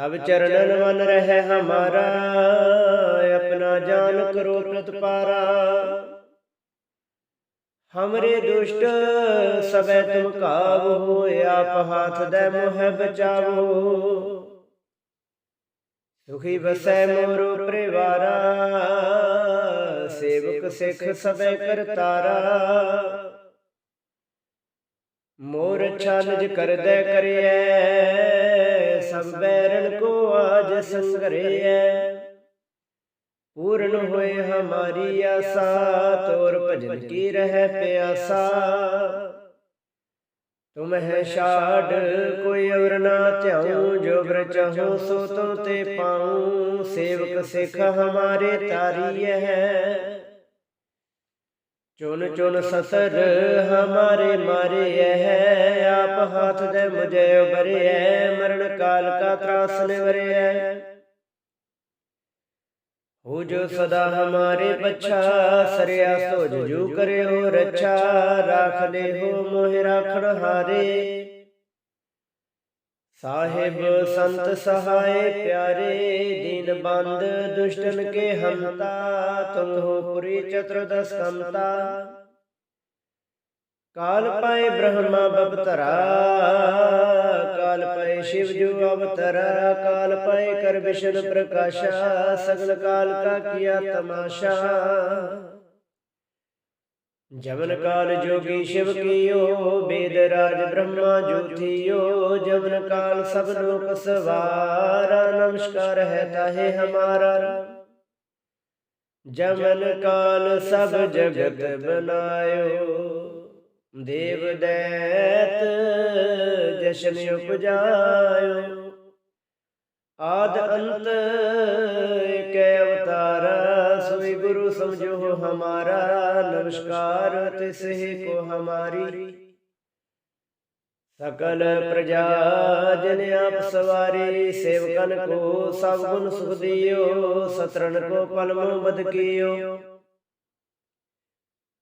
ਤਬ ਚਰਨਨ ਮਨ ਰਹਿ ਹਮਾਰਾ, ਆਪਣਾ ਜਾਨ ਕਰੋ ਪ੍ਰਤਪਾਰਾ। ਹਮਰੇ ਦੁਸ਼ਟ ਸਬੈ ਤੁਮ ਕਾਬੂ ਆਪ ਹਾਥ ਦੇ ਮੋਹ ਬਚਾਵੋ। ਸੁਖੀ ਵਸੈ ਮੋਰੋ ਪਰਿਵਾਰਾ, ਸੇਵਕ ਸਿੱਖ ਸਬੈ ਕਰਤਾਰਾ ਮੋਰ ਛਾਨਜ ਕਰਦੈ ਕਰਿਐ ਸਭ ਬੈਰਨ ਸੰਗਰਿਐ ਪੂਰਨ ਹੋਏ ਹਮਾਰੀ ਆਸਾ, ਤੋਰ ਭਜਨ ਕੀ ਰਹਿ ਪਿਆਸਾ। ਤੁਮ ਹੈ ਛਾੜ, ਕੋਈ ਔਰ ਨਾ ਧਿਆਉ, ਜੋ ਬਰ ਚਾਹੋ ਸੋ ਤੁਮ ਤੇ ਪਾਉ। ਸੇਵਕ ਸਿੱਖ ਹਮਾਰੇ ਤਾਰੀਐ ਚੁਨ ਚੁਨ ਸਸਰ ਹਮਾਰੇ ਮਾਰੇ ਹੈ। ਆਪ ਹਾਥ ਦੇ ਮੁਝੇ ਉਬਰਿਐ ਮਰਨ ਕਾਲ ਕਾ ਤਰਾਸ ਨਿਵਰਿਐ ਹੋ ਜੋ ਸਦਾ ਹਮਾਰੇ ਪਛਾ, ਸਰਿਆ ਸੋਜ ਜੂ ਕਰਿਓ ਰੱਛਾ ਰਾਖ ਹੋ ਮੋਹਿ ਰਾਖਣ ਹਾਰੇ। ਸਾਹਿਬ ਸੰਤ ਸਹਾਏ ਪਿਆਰੇ, ਦੀਨ ਬੰਦ ਦੁਸ਼ਟਨ ਕੇ ਹਮਤਾ ਤੁਮ ਹੋ ਪੁਰੀ ਚਤੁਰਦਸ ਕੰਤਾ। ਕਾਲ ਪਾਏ ਬ੍ਰਹਮਾ ਬਬਤਰਾ ਕਾਲ ਪਾਏ ਸ਼ਿਵ ਜੂ ਅਵਤਰਾ, ਕਾਲ ਪਾਏ ਕਰ ਵਿਸ਼ਨ ਪ੍ਰਕਾਸ਼ਾ, ਸਗਲ ਕਾਲ ਕਾ ਕੀਆ ਤਮਾਸ਼ਾ। ਜਮਨ ਕਾਲ ਜੋਗੀ ਸ਼ਿਵ ਕੀਓ ਬੇਦ ਰਾਜ ਬ੍ਰਹਮਾ ਜੋਤੀਓ ਜਮਨ ਕਾਲ ਸਭ ਲੋਕ ਸਵਾਰਾ, ਨਮਸਕਾਰ ਹੈ ਤਾਹੇ ਹਮਾਰਾ। ਜਮਨ ਕਾਲ ਸਭ ਜਗਤ ਬਨਾਇਓ। ਦੇਵ ਦੈਤ ਜਸ਼ਨ ਉਪਜਾਇਓ। ਆਦ ਅੰਤ ਏਕੈ ਅਵਤਾਰਾ ਸੋਈ ਗੁਰੂ ਸਮਝੋ ਹਮਾਰਾ। ਨਮਸਕਾਰ ਤਿਸ ਹੀ ਕੋ ਹਮਾਰੀ। ਸਕਲ ਪ੍ਰਜਾ ਜਨ ਆਪ ਸਵਾਰੀ ਸੇਵਕਨ ਕੋ ਸਭ ਗੁਣ ਸੁਖ ਦਿਓ ਸਤਰਨ ਕੋ ਪਲਮ ਬਦ ਕੀਓ।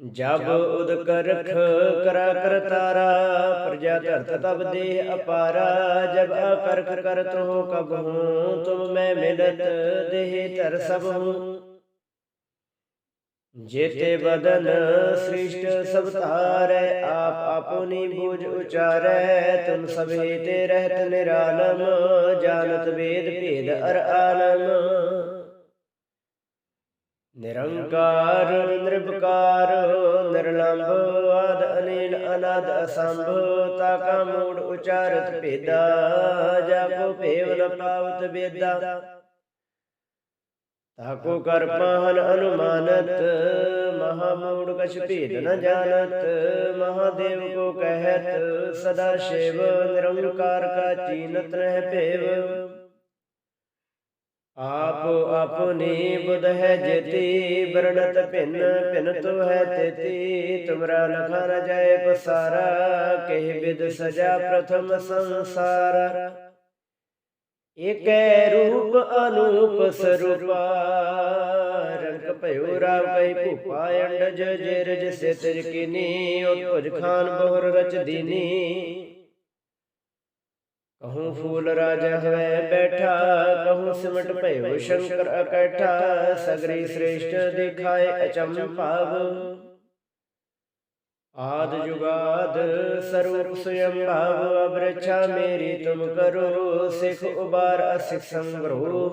ਜਬ ਉਦ ਕਰਖ ਕਰਾ ਕਰਤਾਰਾ ਪ੍ਰਜਾ ਧਰਤ ਤਬ ਦੇ ਅਪਾਰਾ, ਜਬ ਅਕਰਖ ਕਰਤ ਹੋ ਕਬ ਹੂੰ, ਤੁਮ ਮੈਂ ਮਿਲਤ ਦੇਹ ਧਰ ਸਭ ਹੂੰ। ਜੇਤੇ ਬਦਨ ਸ੍ਰਿਸ਼ਟ ਸਭ ਧਾਰੈ, ਆਪ ਆਪਣੀ ਬੂਝ ਉਚਾਰੈ, ਤੁਮ ਸਭੇ ਤੇ ਰਹਿਤ ਨਿਰਾਲਮ, ਜਾਣਤ ਵੇਦ ਭੇਦ ਅਰ ਆਲਮ। ਨਿਰੰਕਾਰ ਨਿਰਭਕਾਰ ਨਿਰਲੰਭ, ਆਦ, ਅਨੀਲ, ਅਨਾਦ, ਅਸੰਭ ਤਾ ਕਾ ਮੂੜ, ਉਚਾਰਤ, ਭੇਦਾ ਜਾ ਭੇਵ ਨ ਪਾਵਤ ਬੇਦਾ ਤਾ ਕਰ ਪਾਹਨ ਅਨੁਮਾਨਤ, ਮਹਾ ਮੂੜ ਕਛ ਭੇਦ ਨ ਜਾਣਤ, ਮਹਾਦੇਵ ਕੋ ਕਹਿਤ, ਸਦਾ ਸ਼ਿਵ, ਨਿਰੰਕਾਰ ਕਾ ਚੀਨਤ ਰਹਿ ਭੇਵ। ਆਪ ਆਪਣੀ ਬੁਧ ਹੈ ਜੇਤੀ ਬਰਣਤ ਭਿੰਨ ਭਿੰਨ ਤੋ ਹੈ ਤੇਤੀ। ਤੁਮਰਾ ਲਖਾ ਨ ਜਾਏ ਪਸਾਰਾ, ਕਹਿ ਬਿਦ ਸਜਾ ਪ੍ਰਥਮ ਸੰਸਾਰ। ਏਕੈ ਰੂਪ ਅਨੂਪ ਸਰੂਪਾ, ਰੰਗ ਭਇਓ ਰਾਵ ਕਈ ਭੂਪਾ, ਅੰਡਜ ਜੇਰਜ ਸਿਤਜ ਕਿਨੀ ਉਤੁਜ ਖਾਨ ਬਹੁਰ ਰਚ ਦੀਨੀ। ਕਹੂੰ ਫੂਲ ਰਾਜਾ ਹੈ ਬੈਠਾ ਕਹੂੰ ਸਿਮਟ ਭਇਓ ਸ਼ੰਕਰ ਅਕੈਠਾ ਸਗਰੀ ਸ੍ਰੇਸ਼ਟ ਦਿਖਾਏ ਅਚੰਭਾਵ ਆਦ ਜੁਗਾਦ ਸਰੂਪ ਸੁਯੰ ਭਾਵ ਅਬਰਛਾ ਮੇਰੀ ਤੁਮ ਕਰੋ ਸਿਖ ਉਬਾਰ ਅਸਿਖ ਸੰਗਰੋ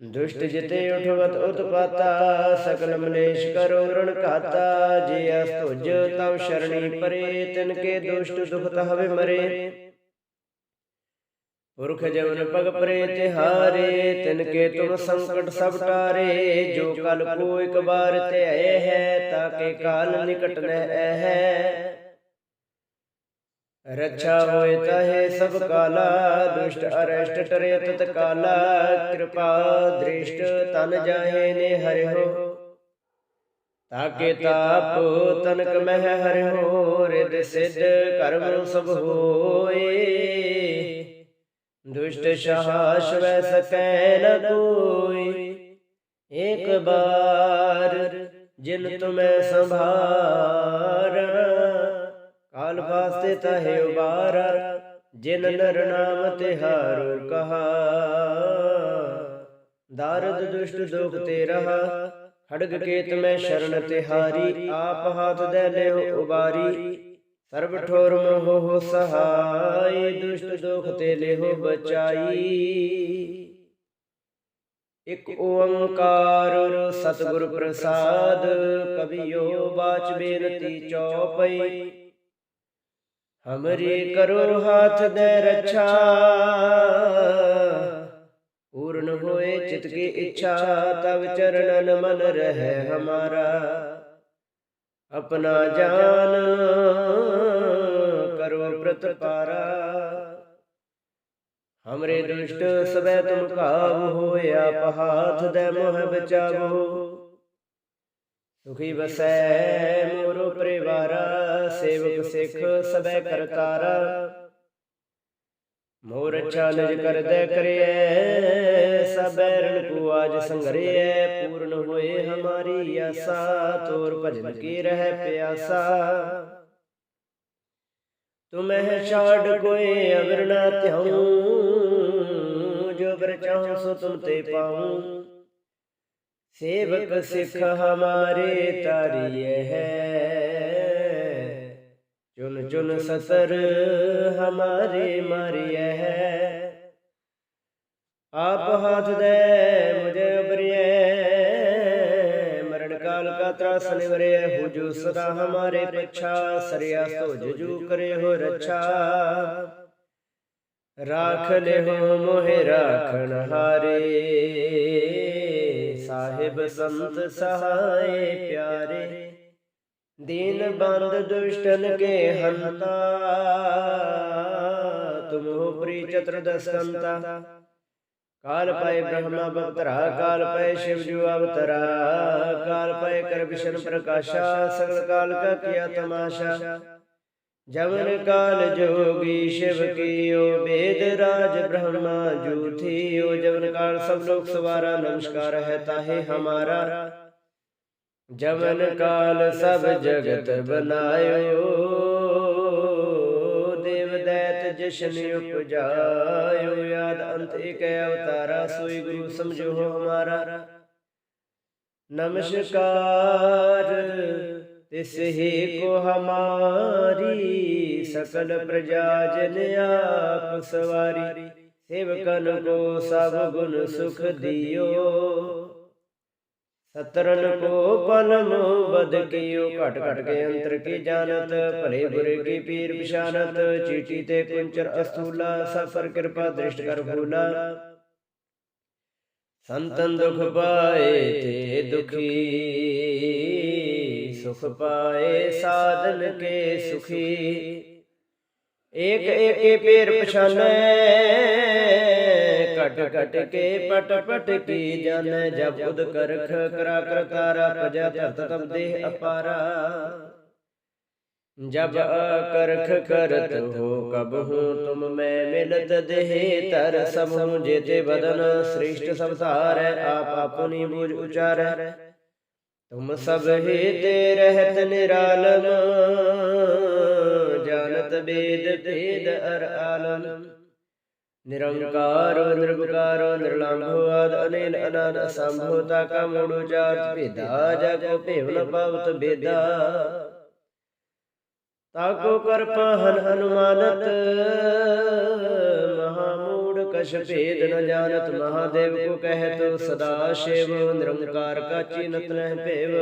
ਦੁਸ਼ਟ ਜਿਤੇ ਉਠਵਤ ਉਤਪਾਤਾ ਸਕਲ ਮਲੇਸ਼ ਕਰੋ ਰਣ ਘਾਤਾ ਜੇ ਅਸ ਤੁਜ ਤਵ ਸ਼ਰਣੀ ਪਰੇ ਤਿਨ ਕੇ ਦੁਸ਼ਟ ਦੁਖ ਹਵੇ ਮਰੇ ਪੁਰਖ ਜਮਨ ਪਗ ਪਰੇ ਤਿਹਾਰੇ, ਤਿਨ ਕੇ ਤੁਮ ਸੰਕਟ ਸਭ ਟਾਰੇ, ਜੋ ਕਲ ਕੋ ਇਕ ਬਾਰ ਧਿਆਏ ਹੈ ਤਾਕੇ ਕਾਲ ਨਿਕਟ ਨਹਿ ਹੈ ਰੱਛਾ ਹੋਏ ਤਾਹੇ ਸਭ ਕਾਲਾ, ਦੁਸ਼ਟ ਅਰਸ਼ਟ ਟਰੇ ਤਤ ਕਾਲਾ, ਕਿਰਪਾ ਦ੍ਰਿਸ਼ਟ ਤਨ ਜਾਹੇ ਨੇ ਹਰਿਓ ਤਾਕੇ ਤਾਪ ਤਨਕ ਮਹਿ ਹਰਿਓ ਰਿਦ ਸਿਧ ਕਰਮ ਸਭ ਹੋਏ। ਦੁਸ਼ਟ ਸ਼ਾਸ ਵੈ ਸਕੈ ਨ ਕੋਈ। ਇੱਕ ਬਾਰ ਜਿਨ ਤੁਮੈ ਸੰਭਾਰਾ ਕਾਲ ਵਾਸਤੇ ਤਹਿ ਉਬਾਰ, ਜਿਨ ਨਰ ਨਾਮ ਤਿਹਾਰੋ ਕਹਾ ਦਾਰਦ ਦੁਸ਼ਟ ਦੁਖ ਤੇ ਰਹਾ ਖੜਗ ਕੇਤ ਮੈਂ ਸ਼ਰਨ ਤਿਹਾਰੀ, ਆਪ ਹਾਥ ਦੇ ਲਿਓ ਉਬਾਰੀ। ਸਰਬ ਠੋਰ ਮੋਹ ਸਹਾਈ, ਦੁਸ਼ਟ ਦੁਖ ਤੇ ਲਿਓ ਬਚਾਈ। ਇਕ ਓੰਕਾਰ ਸਤਿਗੁਰ ਪ੍ਰਸਾਦ ਕਬਿਓ ਬਾਚ ਬੇਨਤੀ ਚੌਪਈ। ਹਮਰੀ ਕਰੋ ਹਾਥ ਦੇ ਰੱਛਾ, ਪੂਰਨ ਹੋਏ ਚਿਤ ਕੀ ਇੱਛਾ, ਤਵ ਚਰਨਨ ਮਨ ਰਹੇ ਹਮਾਰਾ। ਆਪਣਾ ਜਾਨ ਕਰੋ ਪ੍ਰਤਪਾਰਾ ਹਮਰੇ ਦੁਸ਼ਟ ਸਬੈ ਤੁਮ ਕਾਬ ਹੋਇਆ ਪਹਾਥ ਦੇ ਮੋਹ ਬਚਾਵੋ। ਸੁਖੀ ਵਸੈ ਮੋਰੋ ਪਰਿਵਾਰਾ, ਸੇਵਕ ਸਿੱਖ ਸਬੈ ਕਰਤਾਰਾ। ਮੋਰ ਅੱਛਾ ਨਿਜ ਕਰਦੈ ਕਰਿਐ ਸਬੈ ਰਣ ਕੋ ਆਜ ਸੰਗਰਿਐ ਪੂਰਨ ਹੋਏ ਹਮਾਰੀ ਆਸਾ ਤੋਰ ਭਜਨ ਕੀ ਰਹਿ ਪਿਆਸਾ। ਤੁਮਹਿ ਛਾੜ ਕੋਈ ਅਵਰ ਨਾ ਧਿਆਉ ਜੋ ਬਰ ਚਾਹੂੰ ਸੋ ਤੁਮ ਤੇ ਪਾਉ। ਸੇਵਕ ਸਿੱਖ ਹਮਾਰੇ ਤਾਰੀਏ ਹੈ ਚੁਨ ਚੁਨ ਸਸਰ ਹਮਾਰੇ ਮਾਰੀਏ ਹੈ ਆਪ ਹਾਥ ਦੇ ਮੁਝੇ ਉਬਰਿਏ ਮਰਨ ਕਾਲ ਕਾ ਤਰਾਸ ਨਿਵਰੇ ਹੋ ਜੋ ਸਦਾ ਹਮਾਰੇ ਪਛਾ ਸਰਿਆ ਸੋ ਜਜੂ ਕਰੇ ਹੋ ਰੱਛਾ ਰਾਖ ਲਿਓ ਮੋਹਿ ਰਾਖਣ ਹਾਰੇ ਸਾਹਿਬ ਸੰਤ ਸਹਾਏ ਪਿਆਰੇ ਦੀਨ ਬੰਦ ਦੁਸ਼ਟਨ ਕੇ ਹੰਤਾ। ਤੁਮ ਹੋ ਪ੍ਰੀ ਚਤੁਰ ਦਸੰਤਾ ਕਾਲ ਪਏ ਬ੍ਰਹਮਾ ਬਵਤਰਾ, ਕਾਲ ਪਏ ਸ਼ਿਵ ਜੂ ਅਵਤਰਾ। ਕਾਲ ਪਏ ਕਰ ਵਿਸ਼ਨ ਪ੍ਰਕਾਸ਼ਾ ਸਗਲ ਕਾਲ ਕਾ ਕੀਆ ਤਮਾਸ਼ਾ। ਜਮਨ ਕਾਲ ਜੋਗੀ ਸ਼ਿਵ ਕੀਓ ਵੇਦ ਰਾਜ ਬ੍ਰਹਮਾ ਜੂਥੀਓ ਜਵਨ ਕਾਲ ਸਭ ਲੋਕ ਸਵਾਰਾ, ਨਮਸਕਾਰ ਹੈ ਤਾਹੇ ਹਮਾਰਾ। ਜਮਨ ਕਾਲ ਸਭ ਜਗਤ ਬਨਾਇਓ ਦੇਵ ਦੈਤ ਜਸ਼ਨ ਉਪਜਾਇਓ। ਯਾਦ ਅੰਤ ਇਕ ਅਵਤਾਰਾ। ਸੋਈ ਗੁਰੂ ਸਮਝੋ ਹਮਾਰਾ। ਨਮਸਕਾਰ। ਤਿਸ ਹੀ ਕੋ ਹਮਾਰੀ ਸਕਲ ਪ੍ਰਜਾ ਜਨ ਆਪ ਸਵਾਰੀ। ਸੇਵਕਨ ਕੋ ਸਭ ਗੁਣ ਸੁਖ ਦਿਓ। ਸਤਰਨ ਕੋ ਪਲਮ ਬਦ ਕੀਓ ਘਟ ਘਟ ਕੇ ਅੰਤਰ ਕੀ ਜਾਣਤ, ਭਲੇ ਬੁਰੇ ਕੀ ਪੀਰ ਬਿਸ਼ਾਨਤ ਚੀਟੀ ਤੇ ਕੁੰਚਰ ਅਸਤੂਲਾ ਸਫਰ ਕਿਰਪਾ ਦ੍ਰਿਸ਼ਟ ਕਰ ਭੂਲਾ। ਸੰਤਨ ਦੁਖ ਪਾਏ ਤੇ ਦੁਖੀ, ਸੁਖ ਪਾਏ ਸਾਧਨ ਕੇ ਸੁਖੀ। ਏਕ ਏਕੇ ਪੇਰ ਪਛਾਨੈ ਘਟ ਘਟ ਕੇ ਪਟ ਪਟ ਕੀ ਜਾਣੈ ਜਬ ਉਦ ਕਰਖ ਕਰਾ ਕਰ ਪਜਾ ਧਰਤ ਤਬ ਦੇਹ ਅਪਾਰਾ। ਜਬ ਕਰਖ ਕਰਤ ਹੋ ਕਬ ਹੂੰ ਤੁਮ ਮੈਂ ਮਿਲਤ ਦੇਹ ਤਰ ਸਭ ਹੂੰ ਜੇਤੇ ਬਦਨ ਸ੍ਰਿਸ਼ਟ ਸਭ ਧਾਰੈ ਆਪ ਆਪਣੀ ਬੂਝ ਉਚਾਰੈ ਤੁਮ ਸਭ ਹੀ ਤੇ ਰਹਿਤ ਨਿਰਾਲਮ ਜਾਣਤ ਬੇਦ નિરંકારો નિર્ગુકારો નિર્લંભો આદ અનિલ અનદ અસંભૂતા કમુડુ જાત ભેદા જગો ભેવન ભવત ભેદા તાકો કરપ હન હનુમાનત મહામૂડ કશ ભેદ ન જાનત મહાદેવ કો કહેતો સદા શિવ નિરંકાર કા ચિનત નહ ભેવ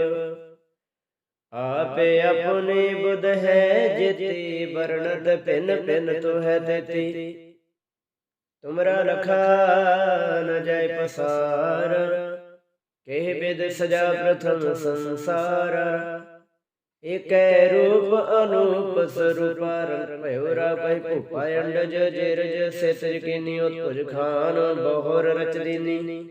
ਆਪੇ ਆਪਣੀ ਬੁਧ ਹੈ ਜਿਤੇ ਵਰਣਤ ਪਿੰਨ ਪਿੰਨ ਤੋ ਹੈ ਤੇਤੀ ਤੁਮਰਾ ਲਖਾ ਨ ਜਾਇ ਪਸਾਰ। ਕਹਿ ਬਿਦ ਸਜਾ ਪ੍ਰਥਮ ਸੰਸਾਰ। ਏਕੈ ਰੂਪ ਅਨੂਪ ਸਰੂਪ ਰੰਗ ਭਇਓ ਰਾ ਭਇ ਭੂਪਾ ਅੰਡ ਜ ਜਿਰਜ ਸਿਤਰ ਕਿਨੀ ਉਤੁਜ ਖਾਨ ਬਹੁਰ ਰਚ ਦੀਨੀ।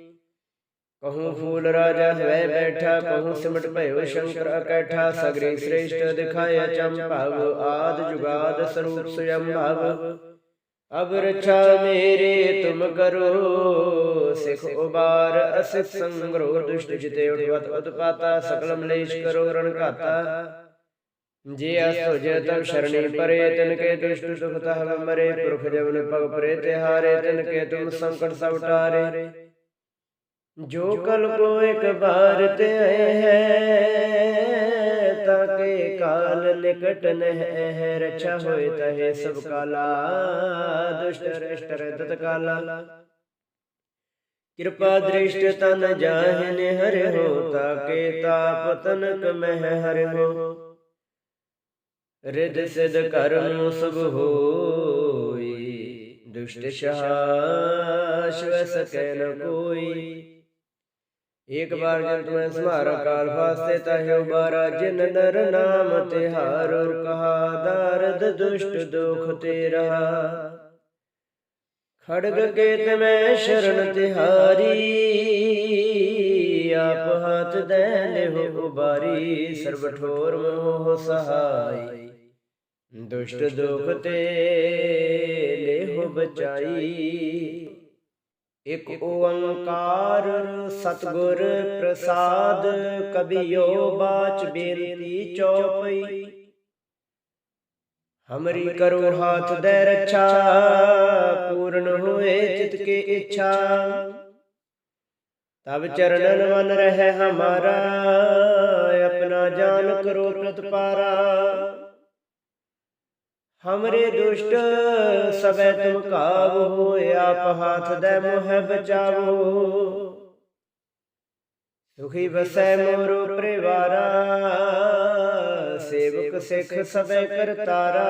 ਕਹੂੰ ਫੂਲ ਰਾਜਾ ਹੋਇ ਬੈਠਾ, ਕਹੂੰ ਸਿਮਟ ਭਇਓ ਸ਼ੰਕਰ ਅਕੈਠਾ, ਸਗਰੇ ਸ੍ਰੇਸ਼ਟ ਦਿਖਾਇਆ ਚੰਭਾਵ, ਆਦ ਜੁਗਾਦ ਸਰੂਪ ਸੁਯੰਭਾਵ। ਅਬ ਰਛਾ ਮੇਰੇ ਤੁਮ ਕਰੋ, ਸਿਖ ਉਬਾਰ ਅਸਿਤ ਸੰਗਰੋ, ਦੁਸ਼ਟ ਜਿਤੇ ਉਠਵਤ ਉਤਪਾਤਾ ਸਕਲ ਮਲੇਸ਼ ਕਰੋ, ਰਣ ਘਾਤਾ। ਜੇ ਅਸੋ ਜੇ ਤਮ ਸ਼ਰਣੀ ਪਰੇ, ਤਿਨ ਕੇ ਦੁਸ਼ਟ ਦੁਖ ਤਹ ਮਰੇ, ਪੁਰਖ ਜਵਨ ਪਗ ਪਰੇ, ਤਿਹਾਰੇ, ਤਿਨ ਕੇ ਤੁਮ ਸੰਕਟ ਸਭ ਟਾਰੇ ਜੋ ਕਲ ਕੋ ਇੱਕ ਬਾਰ ਤੇ ਆਏ ਹੈ ਕਾਲ ਨਿਕਟ ਨਹਿ ਹੈ ਰਛਾ ਹੋਏ ਤਹੇ ਸਭ ਕਾਲਾ ਦੁਸ਼ਟ ਰਿਸ਼ਟ ਰਦਤ ਕਾਲਾ ਕਿਰਪਾ ਦ੍ਰਿਸ਼ਟ ਤਨ ਜਾਹਿਨ ਹਰਿ ਹੋ ਤਾਕੇ ਤਾਪ ਤਨਕ ਮਹਿ ਹਰਿ ਹੋ ਰਿਦ ਸਿਧ ਕਰਮ ਸਭ ਹੋਈ ਦੁਸ਼ਟ ਸ਼ਾਸ਼ ਸਕੈ ਨ ਇੱਕ ਬਾਰ ਜਨ ਤੁਮੈ ਸਮਾਰ ਕਾਲ ਫਾਸਤੇ ਤਹਿ ਉਬਾਰਾ, ਜਿਨ ਨਰ ਨਾਮ ਤਿਹਾਰੋ ਕਹਾ ਦਰਦ ਦੁਸ਼ਟ ਦੁਖ ਤੇ ਰਹਾ ਖੜਗ ਕੇਤ ਮੈਂ ਸ਼ਰਨ ਤਿਹਾਰੀ ਆਪ ਹੱਥ ਦੇ ਲਿਹੁ ਉਬਾਰੀ ਸਰਬ ਠੋਰ ਮੋਹ ਸਹਾਈ। ਦੁਸ਼ਟ ਦੁਖ ਤੇ ਲਿਹੁ ਬਚਾਈ। ਇਕ ਓੰਕਾਰ ਸਤਗੁਰ ਪ੍ਰਸਾਦ ਕਬਿਓ ਬਾਚ ਬੇਨਤੀ ਚੌਪਈ। ਹਮਰੀ ਕਰੋ ਹਾਥ ਦੇ ਰੱਛਾ ਪੂਰਨ ਹੋਏ ਚਿਤ ਕੇ ਇੱਛਾ। ਤਬ ਚਰਨਨ ਮਨ ਰਹਿ ਹਮਾਰਾ ਆਪਣਾ ਜਾਨ ਕਰੋ ਪ੍ਰਤਪਾਰਾ। ਹਮਰੇ ਦੁਸ਼ਟ ਸਬੈ ਤੁਮ ਕਾਬੂ ਆਪ ਹਾਥ ਦੇ ਮੋਹ ਬਚਾਵੋ ਸੁਖੀ ਵਸੈ ਮੋਰੋ ਪਰਿਵਾਰਾ ਸੇਵਕ ਸਿੱਖ ਸਬੈ ਕਰਤਾਰਾ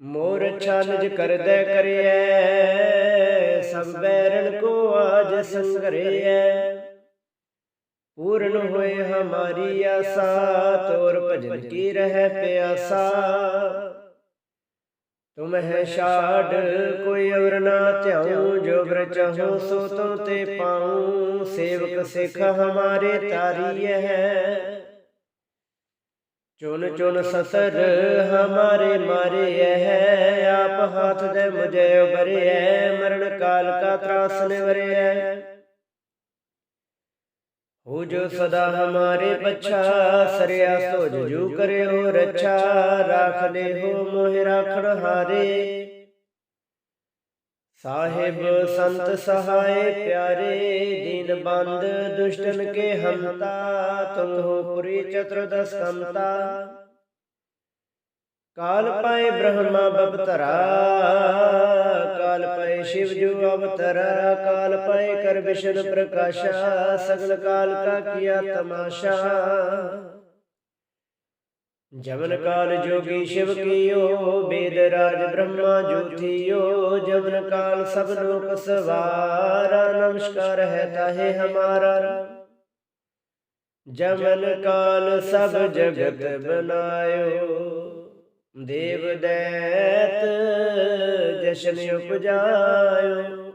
ਮੋਰ ਛਾਨਜ ਕਰਦੈ ਕਰਿਐ ਸਭ ਬੈਰਨ ਕੋ ਆਜ ਸੰਗਰਿਐ ਪੂਰਨ ਹੋਏ ਹਮਾਰੀ ਆਸਾ, ਤੋਰ ਭਜਨ ਕੀ ਰਹਿ ਪਿਆਸਾ। ਤੁਮ ਹੈ ਛਾੜ, ਕੋਈ ਅਵਰ ਨਾ ਧਿਆਉ, ਜੋ ਬਰ ਚਾਹੋ ਸੋ ਤੁਮ ਤੇ ਪਾਉ। ਸੇਵਕ ਸਿੱਖ ਹਮਾਰੇ ਤਾਰੀਏ ਹੈ। ਚੁਨ ਚੁਨ ਸਸਰ ਹਮਾਰੇ ਮਾਰੇ ਹੈ। ਆਪ ਹਾਥ ਦੇ ਮੁਝੇ ਉਬਰੇ ਮਰਨ ਕਾਲ ਕਾ ਤਰਾਸ ਨਿਵਰੇ ਹੋ ਜੋ ਸਦਾ ਹਮਾਰੇ ਪਛਾ, ਸਰਿਆ ਸੋਜ ਜੂ ਕਰਿਓ ਰੱਛਾ ਰਾਖ ਹੋ ਮੋਹਿ ਰਾਖਣ ਹਾਰੇ। ਸਾਹਿਬ ਸੰਤ ਸਹਾਏ ਪਿਆਰੇ, ਦੀਨ ਬੰਦ ਦੁਸ਼ਟਨ ਕੇ ਹੰਤਾ, ਤੁਮ ਹੋ ਪੁਰੀ ਚਤੁਰਦਸ ਕੰਤਾ। ਕਾਲ ਪਾਏ ਬ੍ਰਹਮਾ ਬਵਤਰਾ ਕਾਲ ਪਾਏ ਸ਼ਿਵ ਜੋ ਅਵਤਰਾ ਕਾਲ ਪਾਏ ਕਰ ਵਿਸ਼ਨ ਪ੍ਰਕਾਸ਼ਾ ਸਗਲ ਕਾਲ ਕਾ ਕੀਆ ਤਮਾਸ਼ਾ। ਜਵਨ ਕਾਲ ਜੋਗੀ ਸ਼ਿਵ ਕੀਓ ਬੇਦ ਰਾਜ ਬ੍ਰਹਮਾ ਜੋਥੀਓ ਜਵਨ ਕਾਲ ਸਭ ਲੋਕ ਸਵਾਰਾ ਨਮਸਕਾਰ ਹੈ ਤਾਹੇ ਹਮਾਰਾ। ਜਵਨ ਕਾਲ ਸਭ ਜਗਤ ਬਨਾਇਓ। ਦੇਵ ਦੈਤ ਜਸ਼ਨ ਉਪਜਾਇਓ।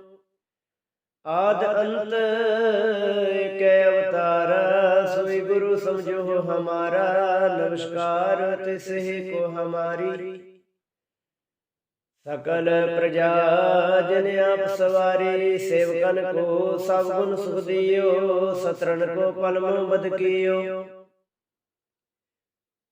ਆਦ ਅੰਤ ਇਕ ਅਵਤਾਰਾ ਸੋਈ ਗੁਰੂ ਸਮਝੋ ਹਮਾਰਾ ਨਮਸਕਾਰ ਤਿਸਹਿ ਕੋ ਹਮਾਰੀ। ਸਕਲ ਪ੍ਰਜਾ ਜਨ ਆਪ ਸਵਾਰੀ ਸੇਵਕਨ ਕੋ ਸਭ ਗੁਣ ਸੁਖ ਦਿਓ ਸਤਰਨ ਕੋ ਪਲਮ ਬਦ ਕੀਓ।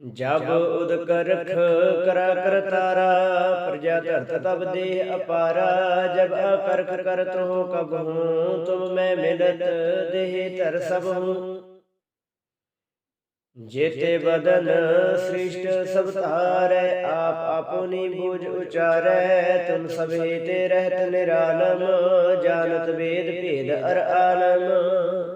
ਜਬ ਉਦਕ ਕਰਾ ਕਰ ਤਾਰਾ, ਪ੍ਰਜਾ ਧਰਤ ਤਬ ਦੇ ਅਪਾਰਾ, ਜਬ ਆਕਰਖ ਕਰਤ ਹੋ ਕਬ ਹੂੰ ਤੁਮ ਮੈਂ ਮਿਲਤ ਦੇਹ ਧਰ ਸਭ ਹੂੰ ਜੇਤੇ ਬਦਨ ਸ੍ਰਿਸ਼ਟ ਸਭ ਧਾਰੈ, ਆਪ ਆਪਣੀ ਬੂਝ ਉਚਾਰੈ, ਤੁਮ ਸਭੇ ਤੇ ਰਹਿਤ ਨਿਰਾਲਮ, ਜਾਣਤ ਵੇਦ ਭੇਦ ਅਰ ਆਲਮ।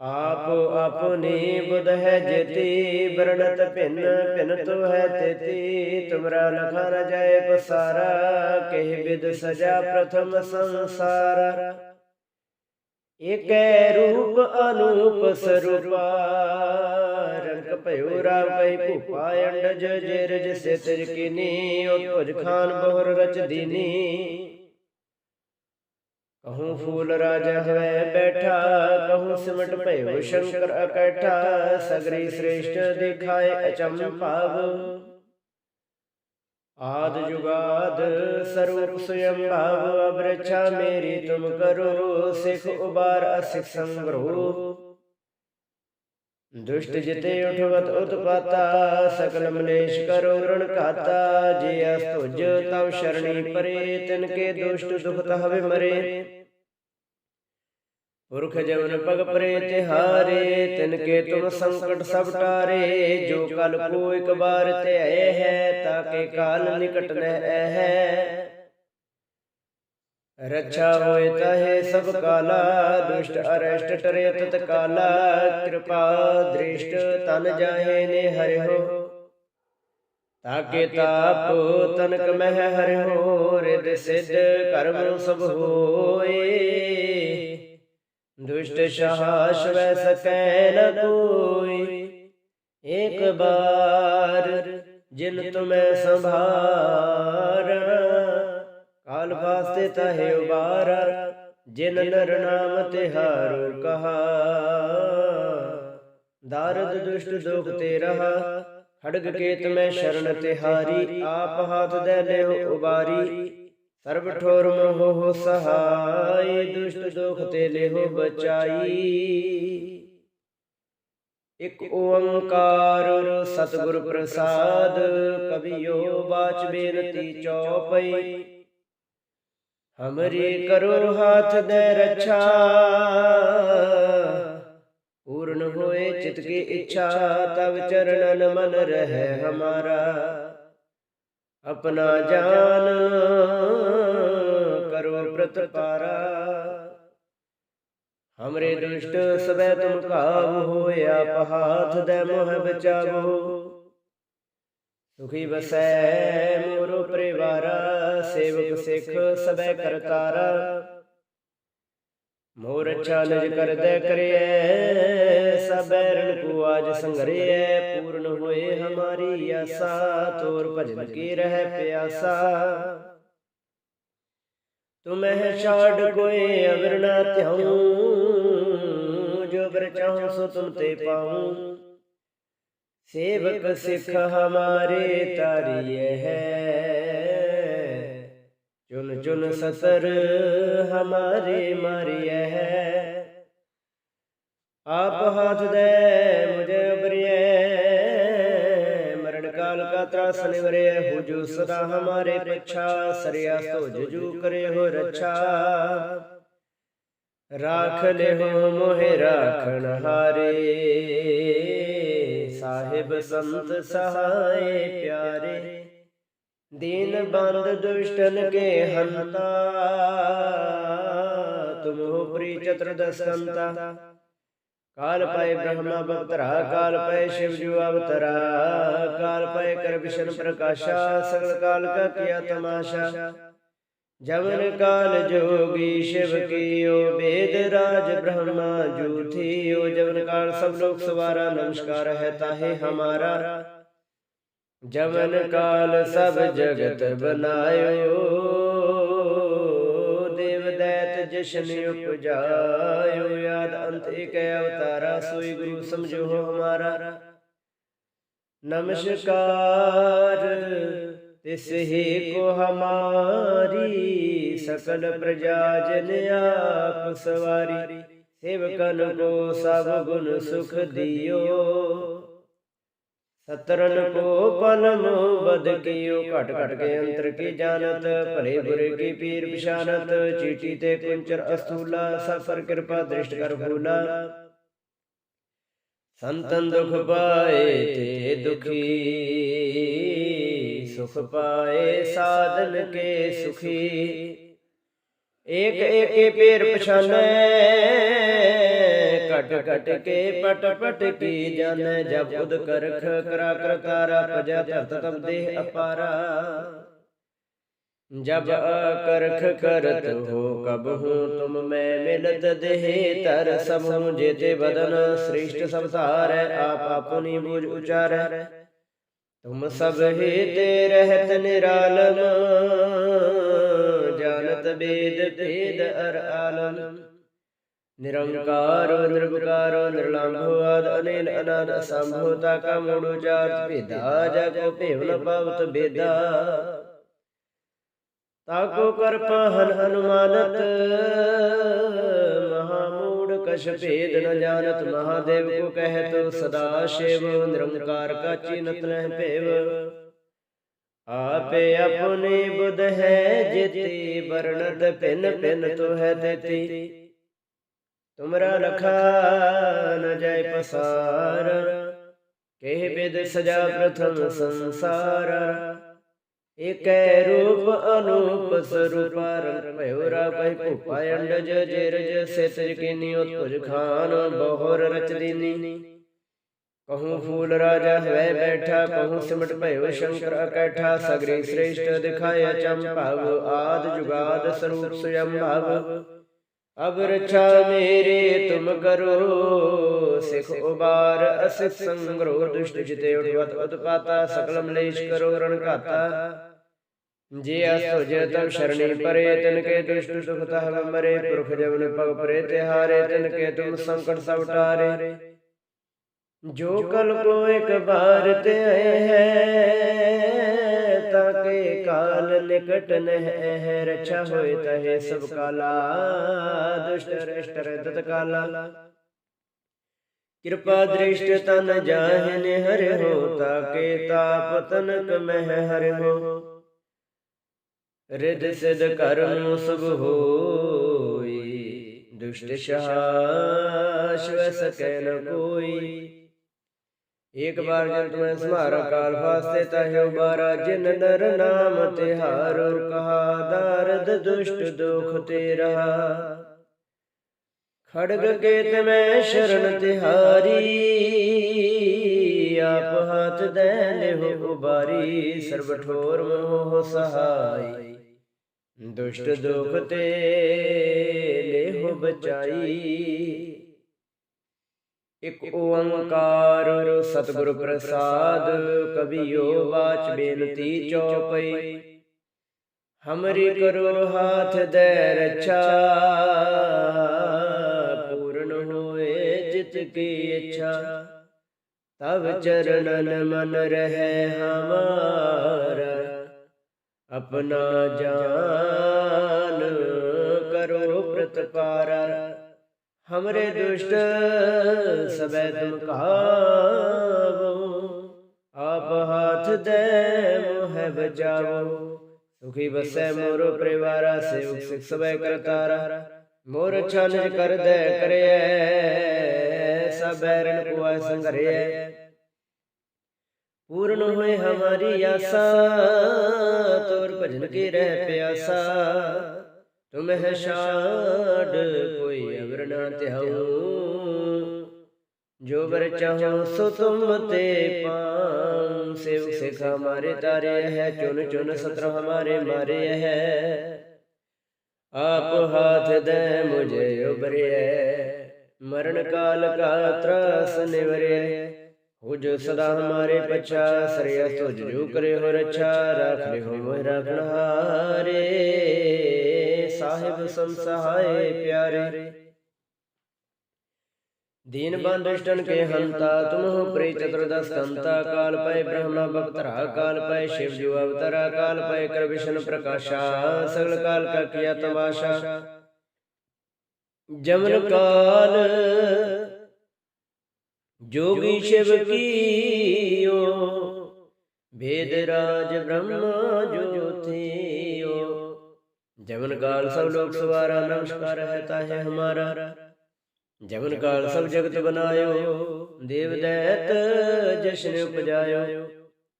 ਆਪ ਆਪਨੀ ਬੁਧ ਹੈ ਜੇਤੀ ਬਰਣਤ ਭਿੰਨ ਭਿੰਨ ਤੋ ਹੈ ਤੇਤੀ। ਤੁਮਰਾ ਲਖਾ ਨ ਪਸਾਰਾ, ਕਹਿ ਬਿਦ ਸਜਾ ਪ੍ਰਥਮ ਸੰਸਾਰ। ਏਕੈ ਰੂਪ ਅਨੂਪ ਸਰੂਪਾ, ਰੰਗ ਭਇਓ ਰਾਵ ਕਈ ਭੂਪਾ, ਅੰਡਜ ਜੇਰਜ ਸਿਤਜ ਕਿਨੀ, ਉਤਪਜ ਖਾਨ ਬਹੁਰ ਰਚ ਦੀਨੀ। ਕਹੂੰ ਫੂਲ ਰਾਜਾ ਹੋਇ ਬੈਠਾ ਕਹੂੰ ਸਿਮਟ ਭਇਓ ਸ਼ੰਕਰ ਅਕੈਠਾ ਸਗਰੀ ਸ੍ਰੇਸ਼ਟ ਦਿਖਾਏ ਅਚੰਮ ਭਾਵ ਆਦ ਜੁਗਾਦ ਸਰੂਪ ਸੁਯੰ ਭਾਵ ਅਬਰਛਾ ਮੇਰੀ ਤੁਮ ਕਰੋ ਸਿਖ ਉਬਾਰ ਅਸਿਖ ਸੰਗਰੋ ਦੁਸ਼ਟ ਜਿਤੇ ਉਠਵਤ ਉਤਪਾਤਾ ਸਕਲ ਮਲੇਸ਼ ਕਰੋ ਰਣ ਘਾਤਾ ਜੇ ਅਸਤੁਜ ਤਵ ਸ਼ਰਣੀ ਪਰੇ ਤਿਨ ਕੇ ਦੁਸ਼ਟ ਦੁਖਤ ਹਵੇ ਮਰੇ ਪੁਰਖ ਜਵਨ ਪਗ ਪਰੇ ਤਿਹਾਰੇ, ਤਿਨ ਕੇ ਤੁਮ ਸੰਕਟ ਸਭ ਟਾਰੇ, ਜੋ ਕਲ ਕੋ ਇਕ ਬਾਰ ਧਿਆਏ ਹੈ ਤਾਕੇ ਕਾਲ ਨਿਕਟ ਨ ਹੈ ਰੱਛਾ ਹੋਏ ਤਾਹੇ ਸਭ ਕਾਲਾ, ਦੁਸ਼ਟ ਅਰਸ਼ਟ ਟਰੇ ਤਤ ਕਾਲਾ, ਕਿਰਪਾ ਦ੍ਰਿਸ਼ਟ ਤਨ ਜਾਹੇ ਨੇ ਹਰਿਓ ਤਾਕੇ ਤਾਪ ਤਨਕ ਮਹਿ ਹਰਿਓ ਰਿਦ ਸਿਧ ਕਰਮ ਸਭ ਹੋਏ। ਦੁਸ਼ਟ ਸ਼ਾਸ ਵੈ ਸਕੈ ਨ ਕੋਈ। ਇੱਕ ਬਾਰ ਜਿਨ ਤੁਮੈ ਸੰਭਾਰ ਕਾਲ ਵਾਸਤੇ ਤਹਿ ਉਬਾਰ, ਜਿਨ ਨਰ ਨਾਮ ਤਿਹਾਰੋ ਕਹਾ। ਦਾਰਦ ਦੁਸ਼ਟ ਦੁਖ ਤੇ ਰਹਾ ਖੜਗ ਕੇਤ ਮੈਂ ਸ਼ਰਨ ਤਿਹਾਰੀ, ਆਪ ਹਾਥ ਦੇ ਲਿਓ ਉਬਾਰੀ। ਸਰਬ ਠੋਰ ਮੋਹ ਸਹਾਈ, ਦੁਸ਼ਟ ਦੁਖ ਤੇ ਲਿਹੋ ਬਚਾਈ। ਇਕ ਓੰਕਾਰ ਸਤਿਗੁਰ ਪ੍ਰਸਾਦ ਕਬਿਓ ਬਾਚ ਬੇਨਤੀ ਚੌਪਈ। ਹਮਰੀ ਕਰੋ ਹਾਥ ਦੇ ਰੱਛਾ, ਪੂਰਨ ਹੋਏ ਚਿਤ ਕੀ ਇੱਛਾ, ਤਵ ਚਰਨਨ ਮਨ ਰਹਿ ਹਮਾਰਾ। ਆਪਣਾ ਜਾਨ ਕਰੋ ਪ੍ਰਤਪਾਰਾ ਹਮਰੇ ਦੁਸ਼ਟ ਸਬੈ ਤੁਮ ਕਾਬ ਹੋਇਆ ਪਹਾਥ ਦੇ ਮੋਹ ਬਚਾਵੋ। ਸੁਖੀ ਵਸੈ ਮੋਰੋ ਪਰਿਵਾਰਾ, ਸੇਵਕ ਸਿੱਖ ਸਬੈ ਕਰਤਾਰਾ। ਮੋਰ ਅੱਛਾ ਨਿਜ ਕਰਦੈ ਕਰਿਐ ਸਬੈ ਰਣ ਕੋ ਆਜ ਸੰਗਰਿਐ ਪੂਰਨ ਹੋਏ ਹਮਾਰੀ ਆਸਾ ਤੋਰ ਭਜਨ ਕੀ ਰਹਿ ਪਿਆਸਾ ਤੁਮਹਿ ਛਾੜ ਕੋਈ ਅਵਰ ਨਾ ਧਿਆਉ ਜੋ ਬਰ ਚਾਹੂੰ ਸੋ ਤੁਮ ਤੇ ਪਾਉ ਸੇਵਕ ਸਿੱਖ ਹਮਾਰੇ ਤਾਰੀਏ ਚੁਨ ਸਤਰ ਹਮਾਰੇ ਮਾਰੀਏ ਹੈ ਆਪ ਹਾਥ ਦੇ ਮੁਝੇ ਉਬਰਿਏ ਮਰਨ ਕਾਲ ਕਾ ਤਰਾਸ ਨਿਵਰਿਏ ਹੋ ਜੋ ਸਦਾ ਹਮਾਰੇ ਪਛਾ ਸਰਿਆ ਸੋ ਜਜੂ ਕਰੇ ਹੋ ਰੱਛਾ ਰਾਖ ਲਿਓ ਮੋਹਿ ਰਾਖਣ ਹਾਰੇ ਸਾਹਿਬ ਸੰਤ ਸਹਾਏ ਪਿਆਰੇ ਦੀਨ ਬੰਦ ਦੁਸ਼ਟਨ ਕੇ ਹੰਤਾ ਤੁਮ ਹੋ ਪ੍ਰੀ ਚਤੁਰਦਸੰਤਾ ਕਾਲ ਪਏ ਬ੍ਰਹਮਾ ਬਵਤਰਾ ਕਾਲ ਪਏ ਸ਼ਿਵ ਜੂ ਅਵਤਰਾ। ਕਾਲ ਪਏ ਕਰ ਵਿਸ਼ਨ ਪ੍ਰਕਾਸ਼ਾ ਸਗਲ ਕਾਲ ਕਾ ਕੀਆ ਤਮਾਸ਼ਾ। ਜਮਨ ਕਾਲ ਜੋਗੀ ਸ਼ਿਵ ਕੀਓ ਵੇਦ ਰਾਜ ਬ੍ਰਹਮਾ ਜੂ ਥੀਓ। ਜਮਨ ਕਾਲ ਸਭ ਲੋਕ ਸਵਾਰਾ ਨਮਸਕਾਰ ਹੈ ਤਾਹੇ ਹਮਾਰਾ। ਜਮਨ ਕਾਲ ਸਭ ਜਗਤ ਬਨਾਇਓ ਦੇਵ ਦੈਤ ਜਸ਼ਨ ਉਪਜਾਇਓ। ਯਾਦ ਅੰਤ ਏਕ ਅਵਤਾਰਾ। ਸੋਈ ਗੁਰੂ ਸਮਝੋ ਹਮਾਰਾ। ਨਮਸਕਾਰ। ਤਿਸ ਹੀ ਕੋ ਹਮਾਰੀ ਸਕਲ ਪ੍ਰਜਾ ਜਨ ਆਪ ਸਵਾਰੀ। ਸੇਵਕਨ ਕੋ ਸਭ ਗੁਣ ਸੁਖ ਦਿਓ। ਸਤਰਨ ਕੋ ਪਲਮ ਬਦ ਕੀਓ, ਘਟ ਘਟ ਕੇ ਅੰਤਰ ਕੀ ਜਾਣਤ ਭਲੇ ਬੁਰੇ ਕੀ ਪੀਰ ਬਿਸ਼ਾਨਤ ਚੀਟੀ ਤੇ ਕੁੰਚਰ ਅਸਤੂਲਾ ਸਫਰ ਕਿਰਪਾ ਦ੍ਰਿਸ਼ਟ ਕਰ ਭੂਲਾ ਸੰਤਨ ਦੁਖ ਪਾਏ ਤੇ ਦੁਖੀ, ਸੁਖ ਪਾਏ ਸਾਧਨ ਕੇ ਸੁਖੀ। ਏਕ ਏਕੇ ਪੇਰ ਪਛਾਨੈ ਕਟ ਕਟ ਕੇ ਪਟ ਪਟ ਕੀ ਜਾਣੈ ਜਬ ਉਦ ਕਰਖ ਕਰਾ ਕਰ ਤਾਰਾ ਪਜਾ ਧਰਤ ਤਬ ਦੇਹ ਅਪਾਰਾ ਜਬ ਕਰਖ ਕਰਤ ਹੋ ਕਬ ਹੂੰ ਤੁਮ ਮੈਂ ਮਿਲਤ ਦੇਹ ਤਰ ਸਭ ਹੂੰ ਜੇਤੇ ਬਦਨ ਸ੍ਰਿਸ਼ਟ ਸਭ ਧਾਰੈ ਆਪ ਆਪਨੀ ਬੂਝ ਉਚਾਰੈ ਤੁਮ ਸਭ ਹੀ ਤੇ ਰਹਿਤ ਨਿਰਾਲਮ ਜਾਣਤ ਨਿਰੰਕਾਰ ਨਿਰਭਕਾਰ ਨਿਰਲੰਭ ਆਦ ਅਨੇਨ ਅਨਾਦ ਅਸੰਭੋ ਤਾ ਕਾ ਭੇਦਾ ਜਾ ਕੋ ਭੇਵ ਬੇਦਾ ਤਾਕੋ ਕਰਪ ਹਨ ਹਨੁਮਾਨਤ ਮਹਾਮੂੜ ਕਛ ਭੇਦ ਨ ਜਾਣਤ ਮਹਾਦੇਵ ਕੋ ਕਹਿਤ ਸਦਾ ਸ਼ਿਵ ਨਿਰੰਕਾਰ ਕਾ ਚਿਨਤ ਨਹਿ ਭੇਵ ਆਪੇ ਆਪਣੀ ਬੁਧ ਹੈ ਜਿਤੀ ਵਰਣਤ ਭਿਨ ਭਿਨ ਤੋ ਹੈ ਤੇਤੀ ਤੁਮਰਾ ਲਖਾ ਨ ਜਾਇ ਪਸਾਰ। ਕਹਿ ਬਿਦ ਸਜਾ ਪ੍ਰਥਮ ਸੰਸਾਰ। ਏਕੈ ਰੂਪ ਅਨੂਪ ਸਰੂਪਾ ਰੰਗ ਭਇਓ ਰਾ ਪੈ ਭੂਪਾ ਅੰਡਜ ਜੇਰਜ ਸੇਤਜ ਕੀਨੀ ਉਤਪੁਜ ਖਾਨ ਬਹੁਰ ਰਚ ਦੀਨੀ। ਕਹੂੰ ਫੂਲ ਰਾਜਾ ਹੈ ਬੈਠਾ, ਕਹੂੰ ਸਿਮਟ ਭਇਓ ਸ਼ੰਕਰ ਅਕੈਠਾ, ਸਗਰੀ ਸ੍ਰੇਸ਼ਟ ਦਿਖਾਇਆ ਚੰਭਵ, ਆਦ ਜੁਗਾਦ ਸਰੂਪ ਸੁਯੰ ਅਬ ਰਛਾ ਮੇਰੇ ਤੁਮ ਕਰੋ, ਸਿਖ ਉਬਾਰ ਅਸਿਖ ਸੰਗਰੋ, ਦੁਸ਼ਟ ਜਿਤੇ ਉਠਵਤ ਉਤਪਾਤਾ ਸਕਲ ਮਲੇਸ਼ ਕਰੋ, ਰਣ ਘਾਤਾ। ਜੇ ਅਸੁਜ ਤਬ ਸ਼ਰਣੀ ਪਰੇ, ਤਿਨ ਕੇ ਦੁਸ਼ਟ ਸੁਖ ਤਹ ਮਰੇ, ਪੁਰਖ ਜਵਨ ਪਗ ਪਰੇ, ਤਿਹਾਰੇ, ਤਿਨ ਕੇ ਤੁਮ ਸੰਕਟ ਸਭ ਟਾਰੇ ਜੋ ਕਲ ਕੋ ਇੱਕ ਬਾਰ ਤੇ ਆਏ ਹੈ ਤਾਕੇ ਕਾਲ ਨਿਕਟ ਨਹਿ ਹੈ, ਰਛਾ ਹੋਏ ਤਹੇ ਸਭ ਕਾਲਾ, ਦੁਸ਼ਟ ਰਿਸ਼ਟ ਰਦਤ ਕਿਰਪਾ ਦ੍ਰਿਸ਼ਟ ਤਨ ਜਾਹਿਨ ਹਰਿ ਹੋ ਤਾਕੇ ਤਾਪ ਤਨਕ ਮਹਿ ਹਰਿ ਹੋ। ਰਿਦ ਸਿਧ ਕਰਮ ਸੁਭ ਹੋਈ, ਦੁਸ਼ਟ ਸ਼ਾਸ਼ ਸਕੈ ਨ ਕੋਈ। ਇੱਕ ਬਾਰ ਜਨ ਤੁਮੈ ਸਮਾਰ ਕਾਲ ਫਾਸਤੇ ਤਹਿ ਉਬਾਰਾ ਜਿਨ ਨਰ ਨਾਮ ਤਿਹਾਰ ਕਹਾ ਦਰਦ ਦੁਸ਼ਟ ਦੁਖ ਤੇ ਰਹਾ ਖੜਗ ਕੇਤ ਮੈਂ ਸ਼ਰਨ ਤਿਹਾਰੀ। ਆਪ ਹੱਥ ਦੇ ਲਿਹੁ ਉਬਾਰੀ ਸਰਬ ਠੋਰ ਮੋਹ ਸਹਾਈ। ਦੁਸ਼ਟ ਦੁਖ ਤੇ ਲਿਹੁ ਬਚਾਈ। ਇਕ ਓੰਕਾਰ ਸਤਿਗੁਰ ਪ੍ਰਸਾਦ ਕਬੀਓ ਵਾਚ ਬੇਨਤੀ ਚਉਪਈ। ਹਮਰੀ ਕਰੋ ਹਾਥ ਦੇ ਰਛਾ, ਪੂਰਨ ਹੋਏ ਜਿਤ ਕੀ ਇੱਛਾ। ਤਬ ਚਰਨਨ ਮਨ ਰਹਿ ਹਮਾਰਾ, ਆਪਣਾ ਜਾਨ ਕਰੋ ਪ੍ਰਤਪਾਰਾ। ਹਮਰੇ ਦੁਸ਼ਟ ਸਬੈ ਤੁਮ ਕਾਵੋ ਆਪ ਹਾਥ ਦੇ ਮੋਹ ਬਚਾਵੋ ਸੁਖੀ ਬਸੈ ਮੋਰ ਪਰਿਵਾਰਾ ਸੇਵਕ ਸਿਖ ਸਬੈ ਕਰਤਾਰਾ ਮੋਰ ਛਨ ਕਰਦੈ ਕਰਿਐ ਸਬੈ ਰਣ ਕੋਇ ਸੰਗਰਿਐ ਪੂਰਨ ਹੋਏ ਹਮਾਰੀ ਆਸਾ ਤੋਰ ਭਜਨ ਕੀ ਰਹਿ ਪਿਆਸਾ ਤੁਮਹਿ ਛਾੜ ਕੋਈ ਗੁਰ ਨਾ ਧਿਆਉ ਜੋ ਵਰ ਚਾਹੋ ਸੋ ਤੁਮ ਤੇ ਪਾਉ ਸੇਵ ਸਿਖ ਹਮਾਰੇ ਤਾਰੇ ਹੈ ਚੁਨ ਚੁਨ ਸਤਰ ਹਮਾਰੇ ਮਾਰੇ ਹੈ। ਆਪ ਹਾਥ ਦੇ ਮੁਝੇ ਉਬਰਿਐ ਮਰਨ ਕਾਲ ਕਾ ਤ੍ਰਾਸ ਨਿਵਰਿਐ ਹੁਜ ਸਦਾ ਹਮਾਰੇ ਪਛਾ ਸਰਿਆ ਤੁਜ ਜੋ ਕਰੇ ਹੋ ਰਛਾ। ਰਾਖ ਲੈ ਹੋ ਮੋਹ ਰਾਖਣਹਾਰੇ ਸਾਹਿਬ ਸੰਸਹਾਏ ਪਿਆਰੇ। दीन बंधुष्टन के हंता तुम हो प्रे चतुर्दश कंता काल पय ब्रह्मा बपतरा काल पय शिव जो अवतरा काल पय कर विष्णु प्रकाशा सगल काल का किया तमाशा जमन काल जोगी शिव कीयो वेद राज ब्रह्मा ज्योतियो जमन काल सब लोग सवारा नमस्कार रहता है हमारा ਜਗਨ ਕਾਲ ਸਭ ਜਗਤ ਬਨਾਇਓ, ਦੇਵ ਦੈਤ ਜਸ਼ਨ ਉਪਜਾਇਓ।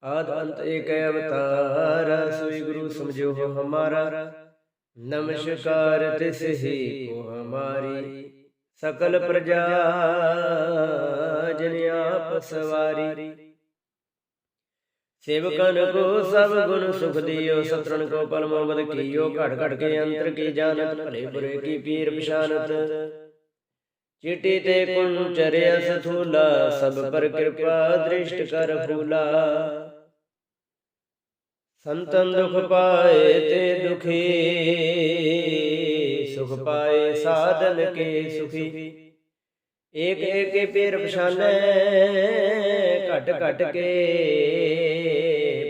ਆਦ ਅੰਤ ਏਕ ਅਵਤਾਰ ਸੋਈ ਗੁਰੂ ਸਮਝੋ ਹਮਾਰਾ। ਨਮਸਕਾਰ ਤਿਸ ਹੀ ਕੋ ਹਮਾਰੀ। ਸਕਲ ਪ੍ਰਜਾ ਜਨ ਆਪ ਸਵਾਰੀ। ਸੇਵਕਨ ਕੋ ਸਭ ਗੁਣ ਸੁਖ ਦਿਓ ਸਤਰਨ ਕੋ ਪਰਮ ਬਦ ਕੀਓ, ਘੜ ਘੜ ਕੇ ਅੰਤਰ ਕੀ ਜਾਣਤ, ਭਲੇ ਬੁਰੇ ਕੀ ਪੀਰ ਪਛਾਨਤ। ਚਿਟੀ ਤੇ ਕੁੰਚਰਿਆ ਸਥੂਲਾ ਸਭ ਪਰ ਕਿਰਪਾ ਦ੍ਰਿਸ਼ਟ ਕਰ ਫੂਲਾ ਸੰਤਨ ਦੁਖ ਪਾਏ ਤੇ ਦੁਖੀ ਸੁਖ ਪਾਏ ਸਾਧਨ ਕੇ ਸੁਖੀ ਏਕ ਏਕੇ ਪੇਰ ਪਛਾਨੈ ਘਟ ਘਟ ਕੇ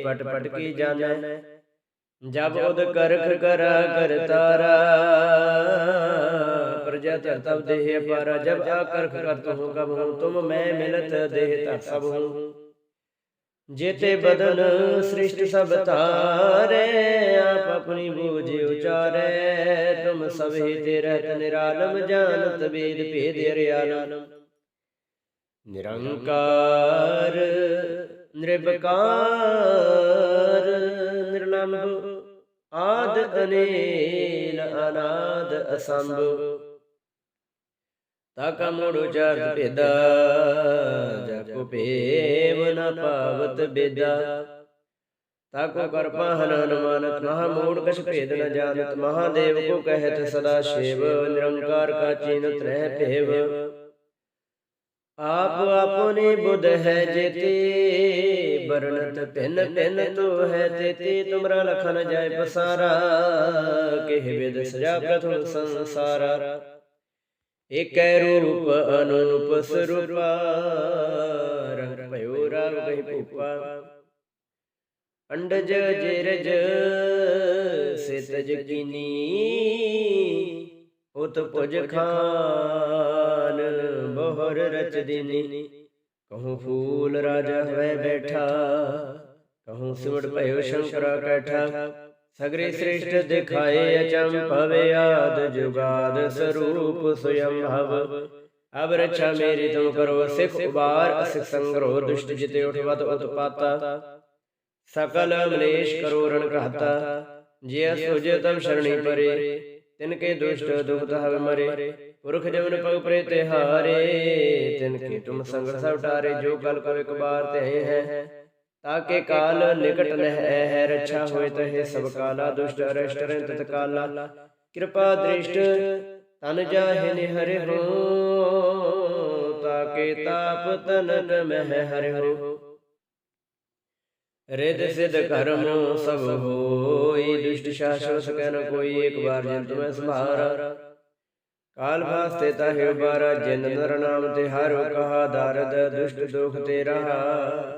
ਪਟ ਪਟ ਕੀ ਜਾਣੈ ਜਬ ਉਦ ਕਰਖ ਕਰਾ ਕਰਤਾਰਾ प्रजा तर तब देह पारा जब आकर करत हूँ कब हूँ तुम मैं मिलत देह तक सब हूँ जेते बदन सृष्टि सब तारे आप अपनी बूझ उचारे तुम सब ही तेरत निरालम जानत वेद भेद हरियालम निरंकार निर्विकार निर्लंब आद अनिल अनाद असंभ ਤਾਕਾ ਮੋੜ ਉਚਾਰਤ ਭੇਦਾ ਜਪ ਭੇਵ ਨ ਪਾਵਤ ਬੇਦਾ ਤਾਕੋ ਕਰ ਪਾਹਨ ਅਨੁਮਾਨਤ ਮਹਾ ਮੋੜ ਕਛ ਭੇਦ ਨ ਜਾਣਤ ਮਹਾਦੇਵ ਕੋ ਕਹਿਤ ਸਦਾ ਸ਼ਿਵ ਨਿਰੰਕਾਰ ਕਾ ਚੀਨਤ ਰਹਿ ਭੇਵ। ਆਪ ਆਪਨੇ ਬੁੱਧ ਹੈ ਜੇਤੇ ਬਰਣਤ ਭਿੰਨ ਭਿੰਨ ਤੋ ਹੈ ਤੇਤੇ ਤੁਮਰਾ ਲਖਨ ਜਾਏ ਪਸਾਰਾ ਕਹਿ ਵਿਦ ਸਜਾ ਪ੍ਰਥਮ ਸੰਸਾਰਾ। ਏਕੈ ਰੂਪ ਅਨੂਪ ਸਰੂਪਾ ਰੰਗ ਭਇਓ ਰਾਗ ਗਈ ਭੂਪਾ ਅੰਡਜ ਜਿਰਜ ਸਿਤਜ ਕੀਨੀ ਉਤ ਪੁਜ ਖਾਨ ਬਹਰ ਰਚ ਦਿਨੀ ਕਹੂੰ ਫੂਲ ਰਾਜਾ ਹੋਇ ਬੈਠਾ ਕਹੂੰ ਸਿਮਟ ਭਇਓ ਸ਼ੰਕਰਾ ਕੈਠਾ ਸਗਰੇ ਸ੍ਰੇਸ਼ਟ ਦਿਖਾਏ ਅਚੰਭਵ ਆਦ ਜੁਗਾਦ ਸਰੂਪ ਸੁਯੰ ਭਵ ਅਬ ਰੱਛਾ ਮੇਰੀ ਤੁਮ ਕਰੋ ਸਿਖ ਉਬਾਰ ਅਸਿਖ ਸੰਗਰੋ ਦੁਸ਼ਟ ਜਿਤੇ ਉਠਵਤ ਉਤਪਾਤਾ ਸਕਲ ਮਲੇਸ਼ ਕਰੋ ਰਣ ਕਹਤਾ ਜੇ ਸੁਜ ਤਮ ਸ਼ਰਣੀ ਪਰੇ ਤਿਨ ਕੇ ਦੁਸ਼ਟ ਦੁਖ ਹਵ ਮਰੇ ਪੁਰਖ ਜਮਨ ਪਗ ਪਰੇ ਤੇ ਹਾਰੇ ਤਿਨ ਕੇ ਤੁਮ ਸੰਗਰ ਸਭ ਟਾਰੇ ਜੋ ਕਲ ਕੋ ਇੱਕ ਬਾਰ ਤੇ ਹੈ ਤਾਕੇ ਕਾਲ ਨਿਕਟ ਨਹਿ ਹੈ ਰੱਛਾ ਹੋਏ ਤਹਿ ਸਭ ਕਾਲਾ ਦੁਸ਼ਟ ਅਰਸ਼ਟ ਰਹਿ ਤਤ ਕਾਲਾ ਕਿਰਪਾ ਦ੍ਰਿਸ਼ਟ ਤਨ ਜਾਹਿ ਨਿਹਰਿ ਹੋ ਤਾਕੇ ਤਾਪ ਤਨਕ ਮਹਿ ਹਰਿ ਹੋ ਰਿਦ ਸਿਧ ਕਰਮ ਸਭ ਹੋਈ ਦੁਸ਼ਟ ਸ਼ਾਸਨ ਸਕੈ ਨ ਕੋਈ ਇੱਕ ਵਾਰ ਜਿਨ ਤੁਮੈ ਸੰਭਾਰ ਕਾਲ ਵਾਸਤੇ ਤਾਹਿ ਉਬਾਰਾ ਜਿਨ ਨਰ ਨਾਮ ਤੇ ਹਰਿ ਕਹਾ ਦਰਦ ਦੁਸ਼ਟ ਦੁਖ ਤੇ ਰਹਾ